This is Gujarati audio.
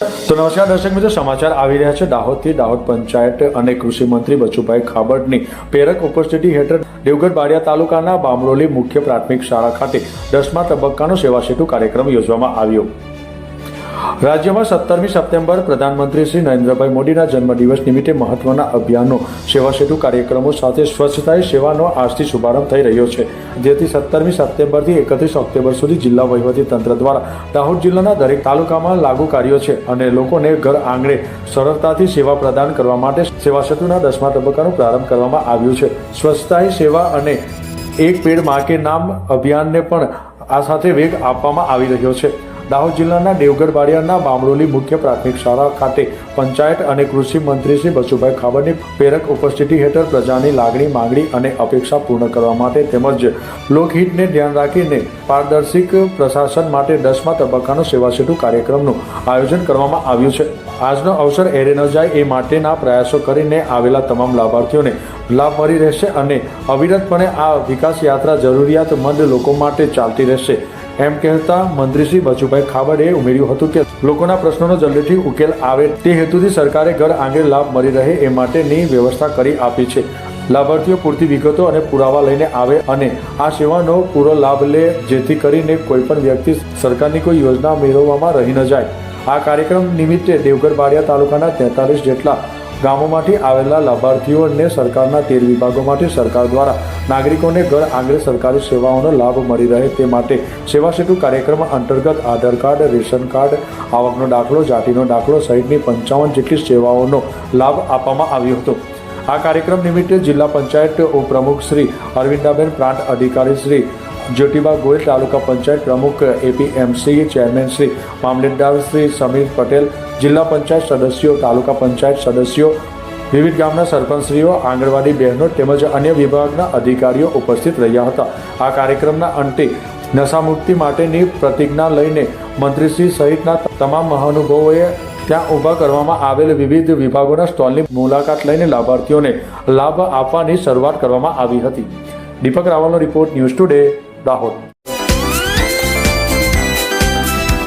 તો નમસ્કાર દર્શક મિત્રો, સમાચાર આવી રહ્યા છે. દાહોદથી દાહોદ પંચાયત અને કૃષિ મંત્રી બચુભાઈ ખાબડની પ્રેરક ઉપસ્થિતિ હેઠળ દેવગઢ બારિયા તાલુકાના બામરોલી મુખ્ય પ્રાથમિક શાળા ખાતે દસમા તબક્કાનો સેવા સેતુ કાર્યક્રમ યોજવામાં આવ્યો. રાજ્યમાં સત્તરમી સપ્ટેમ્બર પ્રધાનમંત્રી શ્રી નરેન્દ્રભાઈ મોદીના જન્મદિવસ નિમિત્તે મહત્વના અભિયાનો સેવા સેતુ કાર્યક્રમો સાથે સ્વચ્છતા સેવાનો આજથી શુભારંભ થઈ રહ્યો છે. જેથી સત્તરમી સપ્ટેમ્બરથી એકત્રીસ ઓક્ટોબર સુધી જિલ્લા તંત્ર દ્વારા દાહોદ જિલ્લાના દરેક તાલુકામાં લાગુ કાર્યો છે અને લોકોને ઘર આંગણે સરળતાથી સેવા પ્રદાન કરવા માટે સેવા સેતુના દસમા તબક્કાનો પ્રારંભ કરવામાં આવ્યું છે. સ્વચ્છતા સેવા અને એક પેડમાં કે નામ અભિયાનને પણ આ સાથે વેગ આપવામાં આવી રહ્યો છે. દાહોદ જિલ્લાના દેવગઢ બારિયાના બામરોલી મુખ્ય પ્રાથમિક શાળા ખાતે પંચાયત અને કૃષિ મંત્રી શ્રી બસુભાઈ ખાબડની પ્રેરક ઉપસ્થિતિ હેઠળ પ્રજાની લાગણી, માંગણી અને અપેક્ષા પૂર્ણ કરવા માટે તેમજ લોકહિતને ધ્યાન રાખીને પારદર્શિક પ્રશાસન માટે દસમા તબક્કાનો સેવા સેતુ કાર્યક્રમનું આયોજન કરવામાં આવ્યું છે. આજનો અવસર એરે ન જાય એ માટેના પ્રયાસો કરીને આવેલા તમામ લાભાર્થીઓને લાભ મળી રહેશે અને અવિરતપણે આ વિકાસ યાત્રા જરૂરિયાતમંદ લોકો માટે ચાલતી રહેશે. એમ કહેતા મંત્રી શ્રી બચુભાઈ ખાબડે ઉમેર્યું હતું કે લોકોના પ્રશ્નોનો જલ્દીથી ઉકેલ આવે તે હેતુથી સરકારે ઘર આંગણે લાભ મળી રહે એ માટેની વ્યવસ્થા કરી આપી છે. લાભાર્થીઓ પૂરતી વિગતો અને પુરાવા લઈને આવે અને આ સેવાનો પૂરો લાભ લે જેથી કરીને કોઈ પણ વ્યક્તિ સરકારની કોઈ યોજના મેળવવામાં રહી ન જાય. આ કાર્યક્રમ નિમિત્તે દેવગઢ બારિયા તાલુકાના તેતાલીસ જેટલા ગામોમાંથી આવેલા લાભાર્થીઓને સરકારના તેર વિભાગોમાંથી સરકાર દ્વારા નાગરિકોને ઘર આંગણે સરકારી સેવાઓનો લાભ મળી રહે તે માટે સેવા સેતુ કાર્યક્રમ અંતર્ગત આધાર કાર્ડ, રેશન કાર્ડ, આવકનો દાખલો, જાતિનો દાખલો સહિતની પંચાવન જેટલી સેવાઓનો લાભ આપવામાં આવ્યો હતો. આ કાર્યક્રમ નિમિત્તે જિલ્લા પંચાયત ઉપપ્રમુખ શ્રી અરવિંદાબેન પ્રાંત અધિકારી શ્રી જ્યોતિબા ગોયલ તાલુકા પંચાયત પ્રમુખ એપીએમસી ચેરમેન શ્રી મામલતદાર શ્રી સમીર પટેલ, જિલ્લા પંચાયત સદસ્યો, તાલુકા પંચાયત સદસ્યો, વિવિધ ગામના સરપંચશ્રીઓ, આંગણવાડી બહેનો તેમજ અન્ય વિભાગના અધિકારીઓ ઉપસ્થિત રહ્યા હતા. આ કાર્યક્રમના અંતે નશામુક્તિ માટેની પ્રતિજ્ઞા લઈને મંત્રીશ્રી સહિતના તમામ મહાનુભાવોએ ત્યાં ઊભા કરવામાં આવેલ વિવિધ વિભાગોના સ્ટોલની મુલાકાત લઈને લાભાર્થીઓને લાભ આપવાની શરૂઆત કરવામાં આવી હતી. દીપક રાવલનો રિપોર્ટ ન્યૂઝ ટુડે. दाहोद